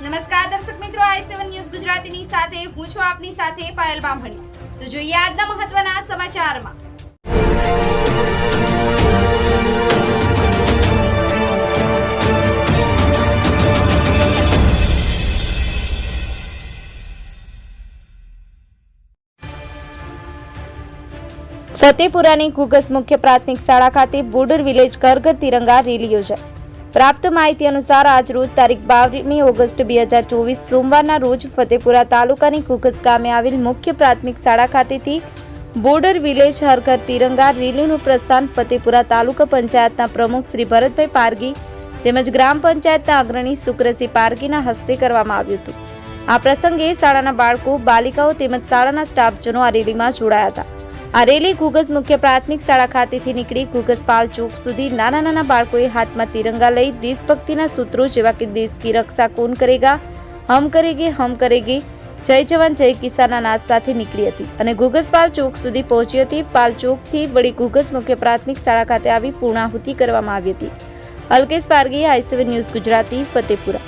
નમસ્કાર દર્શક મિત્રો, આઈ સેવન ન્યૂઝ ગુજરાતીની સાથે, હું છું આપની સાથે પાયલ બામણી. તો જોઈએ આજના મહત્વના સમાચારમાં. ફતેપુરાની ઘુગસ મુખ્ય પ્રાથમિક શાળા ખાતે બોર્ડર વિલેજ ઘર તિરંગા રેલી યોજાઈ. પ્રાપ્ત માહિતી અનુસાર આજ રોજ તારીખ બારમી ઓગસ્ટ બે હજાર ચોવીસ સોમવારના રોજ ફતેપુરા તાલુકાની કુકસ ગામે આવેલ મુખ્ય પ્રાથમિક શાળા ખાતેથી બોર્ડર વિલેજ હરઘર તિરંગા રેલીનું પ્રસ્થાન ફતેપુરા તાલુકા પંચાયતના પ્રમુખ શ્રી ભરતભાઈ પારગી તેમજ ગ્રામ પંચાયતના અગ્રણી સુક્રસિંહ પારગીના હસ્તે કરવામાં આવ્યું હતું. આ પ્રસંગે શાળાના બાળકો, બાલિકાઓ તેમજ શાળાના સ્ટાફજનો આ રેલીમાં જોડાયા હતા. આ રેલી ઘુગસ મુખ્ય પ્રાથમિક શાળા ખાતેથી નીકળી ઘુગસ પાલ ચોક સુધી નાના નાના બાળકોએ હાથમાં તિરંગા લઈ દેશભક્તિના સૂત્રો જેવા કે દેશ કી રક્ષા કોણ કરેગા? હમ કરેગે હમ કરેગે? જય જવાન, જય કિસાનના નાદ સાથે નીકળી હતી અને ગુગસપાલ ચોક સુધી પહોંચી હતી. પાલ ચોકથી વળી ગુગસ મુખ્ય પ્રાથમિક શાળા ખાતે આવી પૂર્ણાહુતિ કરવામાં આવી હતી. Alkesh Pargi ICV news Gujarati, Fatepura.